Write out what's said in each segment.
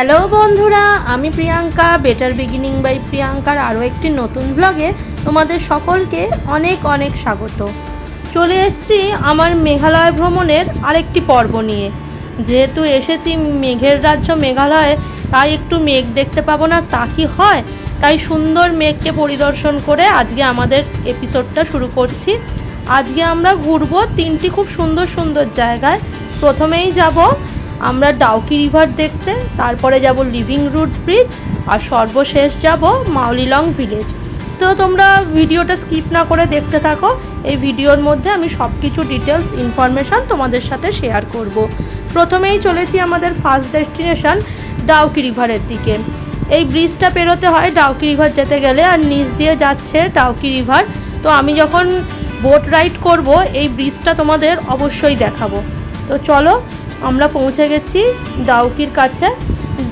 Hello বন্ধুরা, আমি Priyanka better beginning by প্রিয়াঙ্কার আরও একটি নতুন ব্লগে তোমাদের সকলকে অনেক অনেক স্বাগত। চলে এসেছি আমার মেঘালয় ভ্রমণের আরেকটি পর্ব নিয়ে। যেহেতু এসেছি মেঘের রাজ্য মেঘালয়ে, তাই একটু মেঘ দেখতে পাবো না, তা কি হয়? তাই সুন্দর মেঘকে পরিদর্শন করে আজকে আমাদের এপিসোডটা শুরু করছি। আজকে আমরা ঘুরবো তিনটি খুব সুন্দর সুন্দর জায়গায়। প্রথমেই যাব আমরা ডাউকি রিভার দেখতে, তারপরে যাব লিভিং রুট ব্রিজ, আর সর্বশেষ যাব মাউলিলং ভিলেজ। তো তোমরা ভিডিওটা স্কিপ না করে দেখতে থাকো, এই ভিডিওর মধ্যে আমি সব কিছু ডিটেলস, ইনফরমেশান তোমাদের সাথে শেয়ার করব। প্রথমেই চলেছি আমাদের ফার্স্ট ডেস্টিনেশন, ডাউকি রিভারের দিকে। এই ব্রিজটা পেরোতে হয় ডাউকি রিভার যেতে গেলে, আর নিচ দিয়ে যাচ্ছে ডাউকি রিভার। তো আমি যখন বোট রাইড করব, এই ব্রিজটা তোমাদের অবশ্যই দেখাবো। তো চলো আমরা পৌঁছে গেছি ডাউকির কাছে।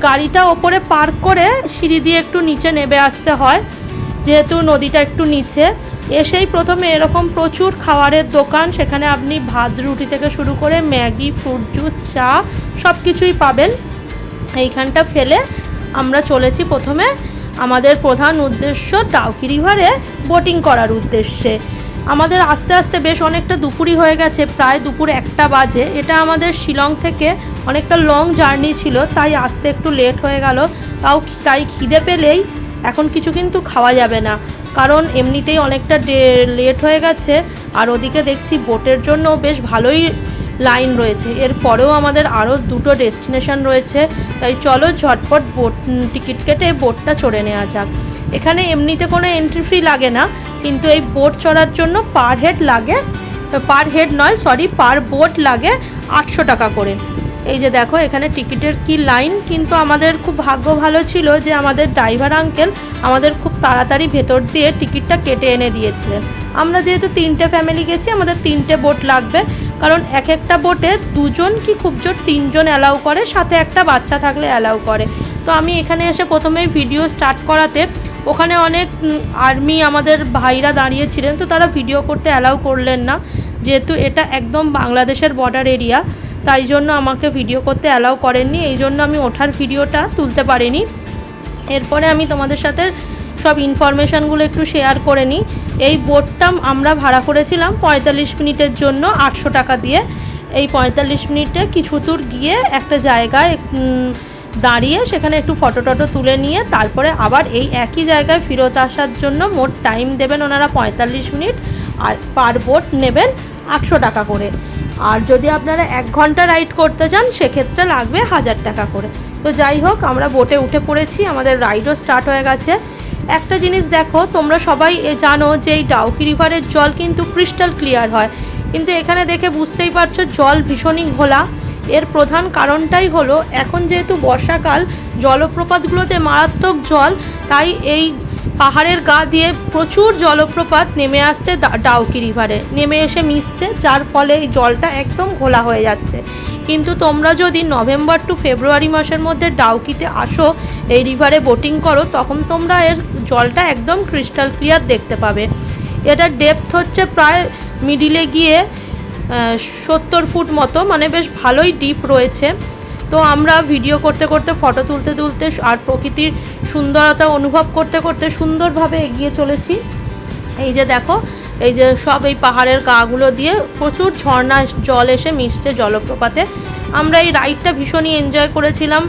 গাড়িটা ওপরে পার্ক করে সিঁড়ি দিয়ে একটু নিচে নেমে আসতে হয়, যেহেতু নদীটা একটু নিচে। এসেই প্রথমে এরকম প্রচুর খাবারের দোকান, সেখানে আপনি ভাত, রুটি থেকে শুরু করে ম্যাগি, ফ্রুট জুস, চা সব কিছুই পাবেন। এইখানটা ফেলে আমরা চলেছি প্রথমে। আমাদের প্রধান উদ্দেশ্য ডাউকি রিভারে বোটিং করার উদ্দেশ্যে। আমাদের আস্তে আস্তে বেশ অনেকটা দুপুরই হয়ে গেছে, প্রায় দুপুর একটা বাজে। এটা আমাদের শিলং থেকে অনেকটা লং জার্নি ছিল, তাই আসতে একটু লেট হয়ে গেল। তাও তাই খিদে পেলেই এখন কিছু কিন্তু খাওয়া যাবে না। কারণ এমনিতেই অনেকটা লেট হয়ে গেছে, আর ওদিকে দেখছি বোটের জন্য বেশ ভালোই লাইন রয়েছে। এরপরেও আমাদের আরও দুটো ডেস্টিনেশন রয়েছে। তাই চলো ঝটপট বোট টিকিট কেটে বোটটা চড়ে নেওয়া যাক। এখানে এমনিতে কোনো এন্ট্রি ফি লাগে না, কিন্তু এই বোট চড়ার জন্য পার হেড লাগে। পার হেড নয় সরি পার বোট লাগে আটশো টাকা করে। এই যে দেখো, এখানে টিকিটের কি লাইন কিন্তু আমাদের খুব ভাগ্য ভালো ছিল যে আমাদের ড্রাইভার আঙ্কেল আমাদের খুব তাড়াতাড়ি ভেতর দিয়ে টিকিটটা কেটে এনে দিয়েছিলেন আমরা যেহেতু তিনটে ফ্যামিলি গেছি, আমাদের তিনটে বোট লাগবে। কারণ এক একটা বোটে দুজন কি খুব জোর তিনজন অ্যালাউ করে, সাথে একটা বাচ্চা থাকলে অ্যালাউ করে। তো আমি এখানে এসে প্রথমে ভিডিও স্টার্ট করাতে ওখানে অনেক আর্মি আমাদের ভাইরা দাঁড়িয়েছিলেন তো তারা ভিডিও করতে অ্যালাউ করলেন না। যেহেতু এটা একদম বাংলাদেশের বর্ডার এরিয়া তাই জন্য আমাকে ভিডিও করতে অ্যালাউ করেননি। এই জন্য আমি ওঠার ভিডিওটা তুলতে পারিনি। এরপরে আমি তোমাদের সাথে সব ইনফরমেশানগুলো একটু শেয়ার করে নিই। এই বোটটা আমরা ভাড়া করেছিলাম পঁয়তাল্লিশ মিনিটের জন্য আটশো টাকা দিয়ে। এই পঁয়তাল্লিশ মিনিটে কিছু দূর গিয়ে একটা জায়গায় দাঁড়িয়ে সেখানে একটু ফটো টটো তুলে নিয়ে তারপরে আবার এই একই জায়গায় ফেরত আসার জন্য মোট টাইম দেবেন ওনারা পঁয়তাল্লিশ মিনিট আর পার বোট নেবেন আটশো টাকা করে। আর যদি আপনারা এক ঘণ্টা রাইড করতে চান, সেক্ষেত্রে লাগবে হাজার টাকা করে। তো যাই হোক, আমরা বোটে উঠে পড়েছি, আমাদের রাইডও স্টার্ট হয়ে গেছে। একটা জিনিস দেখো, তোমরা সবাই এ জানো যে এই ডাউকি রিভারের জল কিন্তু ক্রিস্টাল ক্লিয়ার হয়। কিন্তু এখানে দেখে বুঝতেই পারছ, জল ভীষণই ঘোলা। এর প্রধান কারণটাই হলো, এখন যেহেতু বর্ষাকাল, জলপ্রপাতগুলোতে মারাত্মক জল, তাই এই পাহাড়ের গা দিয়ে প্রচুর জলপ্রপাত নেমে আসছে ডাউকি রিভারে। নেমে এসে মিশছে, যার ফলে এই জলটা একদম ঘোলা হয়ে যাচ্ছে। কিন্তু তোমরা যদি নভেম্বর টু ফেব্রুয়ারি মাসের মধ্যে ডাউকিতে আসো, এই রিভারে বোটিং করো, তখন তোমরা এর জলটা একদম ক্রিস্টাল ক্লিয়ার দেখতে পাবে। এটার ডেপথ হচ্ছে প্রায় মিডিলে গিয়ে সত্তর ফুট মতো মানে বেশ ভালোই ডিপ রয়েছে। তো আমরা ভিডিও করতে করতে ফটো তুলতে তুলতে আর প্রকৃতির সুন্দরতা অনুভব করতে করতে সুন্দরভাবে এগিয়ে চলেছি। এই যে দেখো, এই যে সব এই পাহাড়ের গাগুলো দিয়ে প্রচুর ঝর্ণা জল এসে মিশছে জলপ্রপাতে। আমরা এই রাইডটা ভীষণই এনজয় করেছিলাম।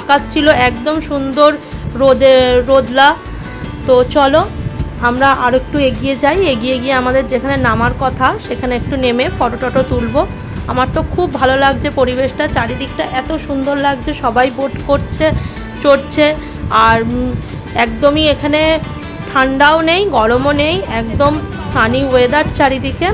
আকাশ ছিল একদম সুন্দর রোদে, রোদলা। তো চলো আমরা আর একটু এগিয়ে যাই। এগিয়ে গিয়ে আমাদের যেখানে নামার কথা, সেখানে একটু নেমে ফটো টটো তুলবো। আমার তো খুব ভালো লাগছে পরিবেশটা, চারিদিকটা এত সুন্দর লাগছে, সবাই বোট করছে, চড়ছে, আর একদমই এখানে ঠান্ডাও নেই, গরমও নেই, একদম সানি ওয়েদার চারিদিকে।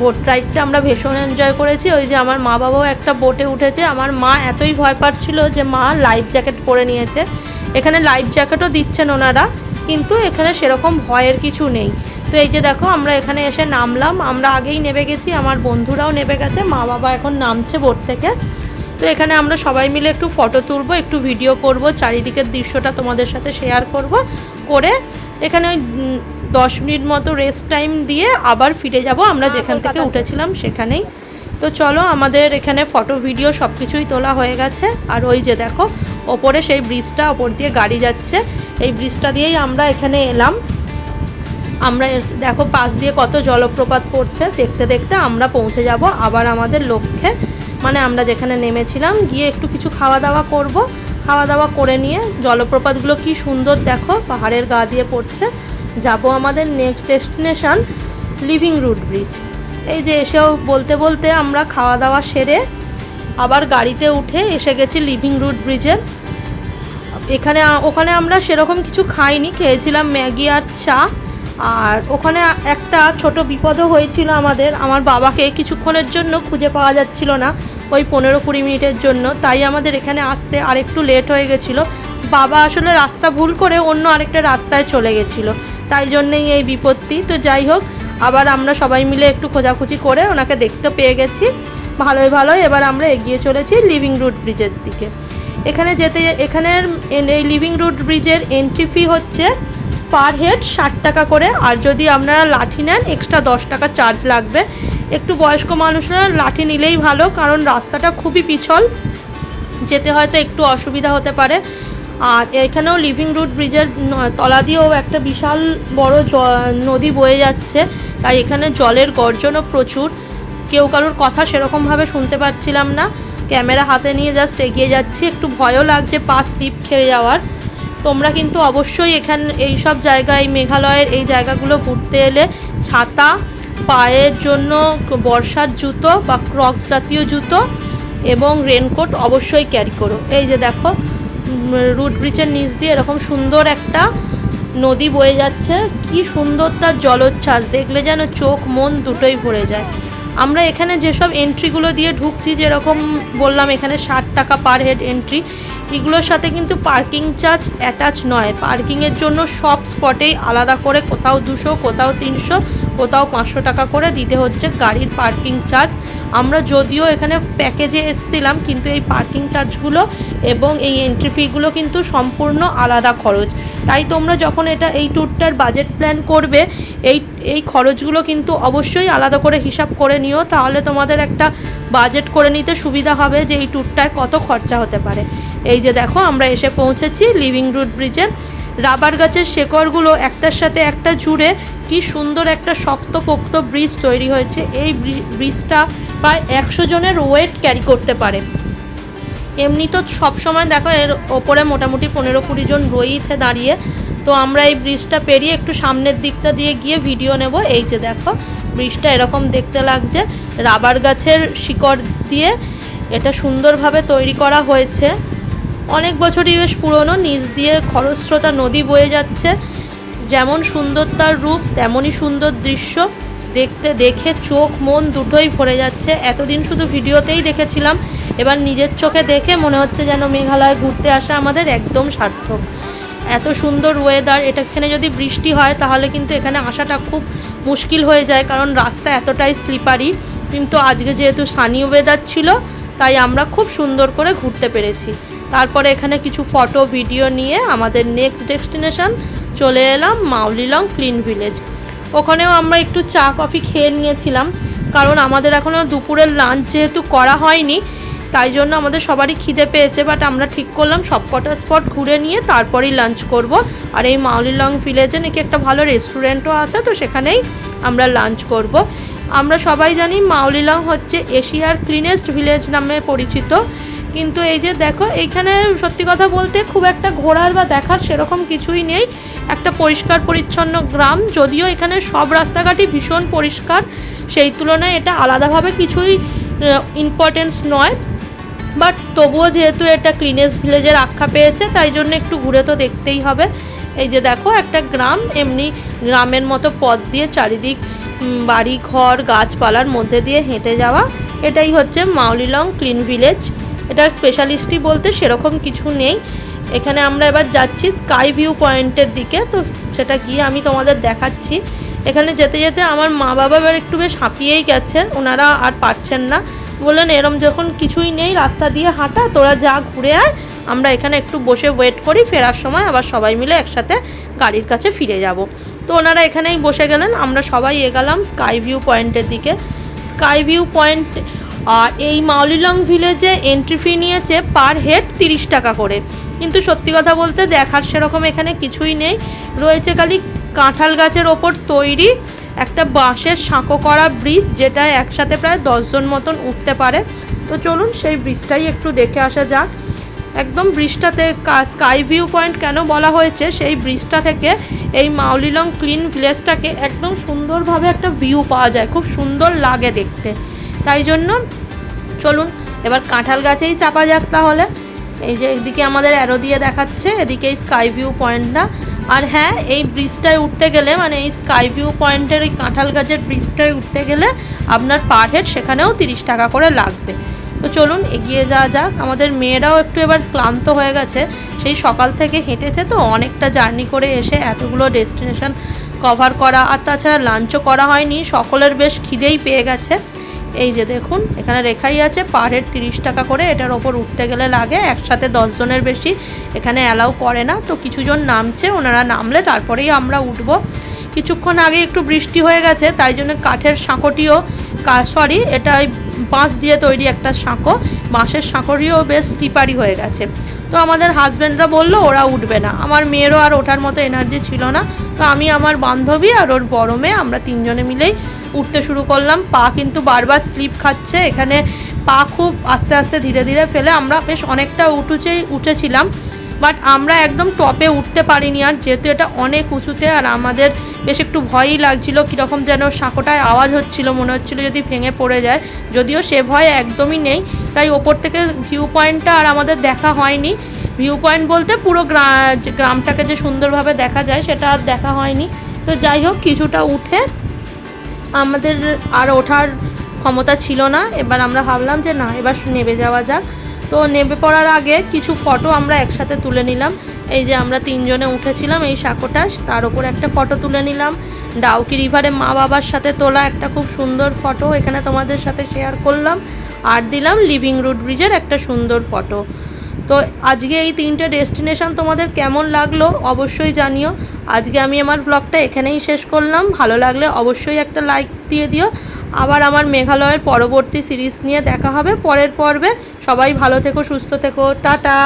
বোট রাইডটা আমরা ভীষণ এনজয় করেছি। ওই যে আমার মা বাবাও একটা বোটে উঠেছে। আমার মা এতই ভয় পাচ্ছিল যে মা লাইফ জ্যাকেট পরে নিয়েছে। এখানে লাইফ জ্যাকেটও দিচ্ছেন ওনারা। কিন্তু এখানে সেরকম ভয়ের কিছু নেই। তো এই যে দেখো আমরা এখানে এসে নামলাম। আমরা আগেই নেবে গেছি আমার বন্ধুরাও নেবে গেছে মা বাবা এখন নামছে বোট থেকে। তো এখানে আমরা সবাই মিলে একটু ফটো তুলবো একটু ভিডিও করব চারিদিকের দৃশ্যটা তোমাদের সাথে শেয়ার করব করে এখানে ওই দশ মিনিট মতো রেস্ট টাইম দিয়ে আবার ফিরে যাব। আমরা যেখান থেকে উঠেছিলাম সেখানেই। তো চলো আমাদের এখানে ফটো ভিডিও সব কিছুই তোলা হয়ে গেছে। আর ওই যে দেখো ওপরে সেই ব্রিজটা, ওপর দিয়ে গাড়ি যাচ্ছে। এই ব্রিজটা দিয়েই আমরা এখানে এলাম। আমরা দেখো, পাশ দিয়ে কত জলপ্রপাত পড়ছে। দেখতে দেখতে আমরা পৌঁছে যাব আবার আমাদের লক্ষ্যে। মানে আমরা যেখানে নেমেছিলাম, গিয়ে একটু কিছু খাওয়া দাওয়া করব। খাওয়া দাওয়া করে নিয়ে জলপ্রপাতগুলো কি সুন্দর দেখো, পাহাড়ের গা দিয়ে পড়ছে। যাব আমাদের next destination living root bridge এই যে এসেও বলতে বলতে আমরা খাওয়া দাওয়া সেরে আবার গাড়িতে উঠে এসে গেছি লিভিং রুট ব্রিজে এখানে ওখানে আমরা সেরকম কিছু খাইনি, খেয়েছিলাম ম্যাগি আর চা। আর ওখানে একটা ছোট বিপদও হয়েছিল আমাদের, আমার বাবাকে কিছুক্ষণের জন্য খুঁজে পাওয়া যাচ্ছিল না ওই পনেরো কুড়ি মিনিটের জন্য, তাই আমাদের এখানে আসতে আরেকটু লেট হয়ে গেছিল। বাবা আসলে রাস্তা ভুল করে অন্য আরেকটা রাস্তায় চলে গেছিল, তাই জন্যেই এই বিপত্তি। তো যাই হোক, আবার আমরা সবাই মিলে একটু খোঁজাখুঁজি করে ওনাকে দেখতে পেয়ে গেছি। ভালোই ভালোই। এবার আমরা এগিয়ে চলেছি লিভিং রুট ব্রিজের দিকে। এখানে যেতে এখানের এই লিভিং রুট ব্রিজের এন্ট্রি ফি হচ্ছে পার হেড ষাট টাকা করে। আর যদি আপনারা লাঠি নেন এক্সট্রা দশ টাকা চার্জ লাগবে। একটু বয়স্ক মানুষরা লাঠি নিলেই ভালো, কারণ রাস্তাটা খুবই পিছল। যেতে হয়তো একটু অসুবিধা হতে পারে। আর এখানেও লিভিং রুট ব্রিজের তলা দিয়েও একটা বিশাল বড় নদী বয়ে যাচ্ছে। তাই এখানে জলের গর্জনও প্রচুর। কেউ কারোর কথা সেরকমভাবে শুনতে পাচ্ছিলাম না। ক্যামেরা হাতে নিয়ে জাস্ট এগিয়ে যাচ্ছি। একটু ভয়ও লাগছে পা স্লিপ খেয়ে যাওয়ার। তোমরা কিন্তু অবশ্যই এখান, এই সব জায়গায়, মেঘালয়ের এই জায়গাগুলো ঘুরতে এলে ছাতা, পায়ের জন্য বর্ষার জুতো বা ক্রক্স জাতীয় জুতো এবং রেনকোট অবশ্যই ক্যারি করো। এই যে দেখো রুট ব্রিজের নিচ দিয়ে এরকম সুন্দর একটা নদী বয়ে যাচ্ছে। কি সুন্দর তার জলোচ্ছ্বাস। দেখলে যেন চোখ মন দুটোই ভরে যায়। আমরা এখানে যেসব এন্ট্রিগুলো দিয়ে ঢুকছি, যেরকম বললাম এখানে ষাট টাকা পার হেড এন্ট্রি এগুলোর সাথে কিন্তু পার্কিং চার্জ অ্যাটাচ নয়। পার্কিংয়ের জন্য সব স্পটেই আলাদা করে কোথাও দুশো, কোথাও তিনশো কোথাও পাঁচশো টাকা করে দিতে হচ্ছে গাড়ির পার্কিং চার্জ। আমরা যদিও এখানে প্যাকেজে এসছিলাম, কিন্তু এই পার্কিং চার্জগুলো এবং এই এন্ট্রি ফিগুলো কিন্তু সম্পূর্ণ আলাদা খরচ। তাই তোমরা যখন এটা এই ট্যুরটার বাজেট প্ল্যান করবে, এই এই খরচগুলো কিন্তু অবশ্যই আলাদা করে হিসাব করে নিও। তাহলে তোমাদের একটা বাজেট করে নিতে সুবিধা হবে যে এই ট্যুরটায় কত খরচা হতে পারে। এই যে দেখো, আমরা এসে পৌঁছেছি লিভিং রুট ব্রিজে রাবার গাছের শেকড়গুলো একটার সাথে একটা জুড়ে কি সুন্দর একটা শক্ত পোক্ত ব্রিজ তৈরি হয়েছে। এই ব্রি- ব্রিজটা প্রায় একশো জনের ওয়েট ক্যারি করতে পারে। এমনি তো সবসময় দেখো এর ওপরে মোটামুটি পনেরো কুড়ি জন রয়েছে দাঁড়িয়ে। তো আমরা এই ব্রিজটা পেরিয়ে একটু সামনের দিকটা দিয়ে গিয়ে ভিডিও নেব। এই যে দেখো ব্রিজটা এরকম দেখতে লাগছে। রাবার গাছের শিকড় দিয়ে এটা সুন্দরভাবে তৈরি করা হয়েছে। অনেক বছরই বেশ পুরনো, নিচ দিয়ে খরস্রোতা নদী বয়ে যাচ্ছে। যেমন সুন্দর তার রূপ, তেমনই সুন্দর দৃশ্য। দেখতে, দেখে চোখ, মন দুটোই ভরে যাচ্ছে। এতদিন শুধু ভিডিওতেই দেখেছিলাম। এবার নিজের চোখে দেখে মনে হচ্ছে যেন মেঘালয় ঘুরতে আসা আমাদের একদম সার্থক। এত সুন্দর ওয়েদার এটা এখানে যদি বৃষ্টি হয় তাহলে কিন্তু এখানে আসাটা খুব মুশকিল হয়ে যায়, কারণ রাস্তা এতটাই স্লিপারি কিন্তু আজকে যেহেতু সানি ওয়েদার ছিল, তাই আমরা খুব সুন্দর করে ঘুরতে পেরেছি। তারপরে এখানে কিছু ফটো ভিডিও নিয়ে আমাদের নেক্সট ডেস্টিনেশন চলে এলাম মাউলিলং ক্লিন ভিলেজ। ওখানেও আমরা একটু চা, কফি খেয়ে নিয়েছিলাম, কারণ আমাদের এখনও দুপুরের লাঞ্চ যেহেতু করা হয়নি, তাই জন্য আমাদের সবারই খিদে পেয়েছে বাট আমরা ঠিক করলাম সবকটা স্পট ঘুরে নিয়ে তারপরেই লাঞ্চ করব। আর এই মাউলিলং ভিলেজে নাকি একটা ভালো রেস্টুরেন্টও আছে, তো সেখানেই আমরা লাঞ্চ করব। আমরা সবাই জানি মাউলিলং হচ্ছে এশিয়ার ক্লিনেস্ট ভিলেজ নামে পরিচিত। কিন্তু এই যে দেখো, এইখানে সত্যি কথা বলতে খুব একটা ঘোরার বা দেখার সেরকম কিছুই নেই। একটা পরিষ্কার পরিচ্ছন্ন গ্রাম, যদিও এখানে সব রাস্তাঘাটই ভীষণ পরিষ্কার। সেই তুলনায় এটা আলাদাভাবে কিছুই ইম্পর্টেন্স নয়। বাট তবুও যেহেতু এটা ক্লিনেস ভিলেজের আখ্যা পেয়েছে, তাই জন্য একটু ঘুরে তো দেখতেই হবে। এই যে দেখো, একটা গ্রাম, এমনি গ্রামের মতো পথ দিয়ে চারিদিক বাড়ি, ঘর, গাছপালার মধ্যে দিয়ে হেঁটে যাওয়া। এটাই হচ্ছে মাউলিলং ক্লিন ভিলেজ এটার স্পেশালিস্টই বলতে সেরকম কিছু নেই। এখানে আমরা এবার যাচ্ছি স্কাই ভিউ পয়েন্টের দিকে, তো সেটা গিয়ে আমি তোমাদের দেখাচ্ছি। এখানে যেতে যেতে আমার মা বাবা এবার একটু বেশ হাঁপিয়েই গেছে ওনারা আর পারছেন না। বললেন, এরম যখন কিছুই নেই, রাস্তা দিয়ে হাঁটা, তোরা যা ঘুরে আয়, আমরা এখানে একটু বসে ওয়েট করি, ফেরার সময় আবার সবাই মিলে একসাথে গাড়ির কাছে ফিরে যাব। তো ওনারা এখানেই বসে গেলেন, আমরা সবাই এগালাম স্কাই ভিউ পয়েন্টের দিকে। স্কাই ভিউ পয়েন্ট আর এই মাউলিলং ভিলেজে এন্ট্রি ফি নিয়েছে পার হেড তিরিশ টাকা করে। কিন্তু সত্যি কথা বলতে দেখার সেরকম এখানে কিছুই নেই। রয়েছে খালি কাঁঠাল গাছের ওপর তৈরি একটা বাঁশের সাঁকো করা ব্রিজ যেটা একসাথে প্রায় দশজন মতন উঠতে পারে। তো চলুন সেই ব্রিজটাই একটু দেখে আসা যাক। একদম ব্রিজটাতে স্কাই ভিউ পয়েন্ট কেন বলা হয়েছে, সেই ব্রিজটা থেকে এই মাউলিলং ক্লিন ভিলেজটাকে একদম সুন্দরভাবে একটা ভিউ পাওয়া যায়। খুব সুন্দর লাগে দেখতে। তাই জন্য চলুন, এবার কাঁঠাল গাছেই চাপা যাক তাহলে। এই যে এদিকে আমাদের অ্যারো দিয়ে দেখাচ্ছে, এদিকে এই স্কাই ভিউ পয়েন্টটা আর হ্যাঁ এই ব্রিজটায় উঠতে গেলে মানে এই স্কাই ভিউ পয়েন্টের ওই কাঁঠাল গাছের ব্রিজটায় উঠতে গেলে আপনার পার হেড সেখানেও তিরিশ টাকা করে লাগবে। তো চলুন, এগিয়ে যাওয়া যাক। আমাদের মেয়েরাও একটু এবার ক্লান্ত হয়ে গেছে। সেই সকাল থেকে হেঁটেছে তো, অনেকটা জার্নি করে এসে এতগুলো ডেস্টিনেশন কভার করা, আর তাছাড়া লাঞ্চও করা হয়নি। সকলের বেশ খিদেই পেয়ে গেছে। এই যে দেখুন, এখানে রেখাই আছে পার হেড তিরিশ টাকা করে, এটার ওপর উঠতে গেলে লাগে, একসাথে দশজনের বেশি, এখানে অ্যালাউ করে না, তো কিছুজন নামছে, ওনারা নামলে তারপরেই আমরা উঠব। কিছুক্ষণ আগে একটু বৃষ্টি হয়ে গেছে, তাই জন্য কাঠের সাঁকোটিও সরি এটা বাঁশ দিয়ে তৈরি একটা সাঁকো, বাঁশের সাঁকোটিও বেশ স্লিপারি হয়ে গেছে। তো আমাদের হাজব্যান্ডরা বলল, ওরা উঠবে না। আমার মেয়েরও আর ওঠার মতো এনার্জি ছিল না, তো আমি আমার বান্ধবী আর ওর বড় মেয়ে, আমরা তিনজনে মিলেই উঠতে শুরু করলাম। পা কিন্তু বারবার স্লিপ খাচ্ছে। এখানে পা খুব আস্তে আস্তে ধীরে ধীরে ফেলে। আমরা বেশ অনেকটা উঠুচেই উঠেছিলাম। বাট আমরা একদম টপে উঠতে পারিনি আর যেহেতু এটা অনেক উঁচুতে আর আমাদের বেশ একটু ভয়ই লাগছিল, কীরকম যেন সাঁকোটায় আওয়াজ হচ্ছিল, মনে হচ্ছিল যদি ভেঙে পড়ে যায়। যদিও সে ভয় একদমই নেই। তাই ওপর থেকে ভিউ পয়েন্টটা আর আমাদের দেখা হয়নি। ভিউ পয়েন্ট বলতে পুরো গ্রামটাকে যে সুন্দরভাবে দেখা যায়, সেটা আর দেখা হয়নি। তো যাই হোক, কিছুটা উঠে আমাদের আর ওঠার ক্ষমতা ছিল না। এবার আমরা ভাবলাম যে না, এবার নেবে যাওয়া যাক। তো নেবে পড়ার আগে কিছু ফটো আমরা একসাথে তুলে নিলাম। এই যে আমরা তিনজনে উঠেছিলাম এই সাঁকোটা, তার উপর একটা ফটো তুলে নিলাম। ডাউকি রিভারে মা বাবার সাথে তোলা একটা খুব সুন্দর ফটো এখানে তোমাদের সাথে শেয়ার করলাম। আর দিলাম লিভিং রুট ব্রিজের একটা সুন্দর ফটো তো আজকে এই তিনটে ডেস্টিনেশন তোমাদের কেমন লাগল অবশ্যই জানিও। আজকে আমি আমার ব্লগটা এখানেই শেষ করলাম। ভালো লাগলে অবশ্যই একটা লাইক দিয়ে দিও। আবার আমার মেঘালয়ের পরবর্তী সিরিজ নিয়ে দেখা হবে পরের পর্বে। সবাই ভালো থেকো, সুস্থ থেকো। টাটা!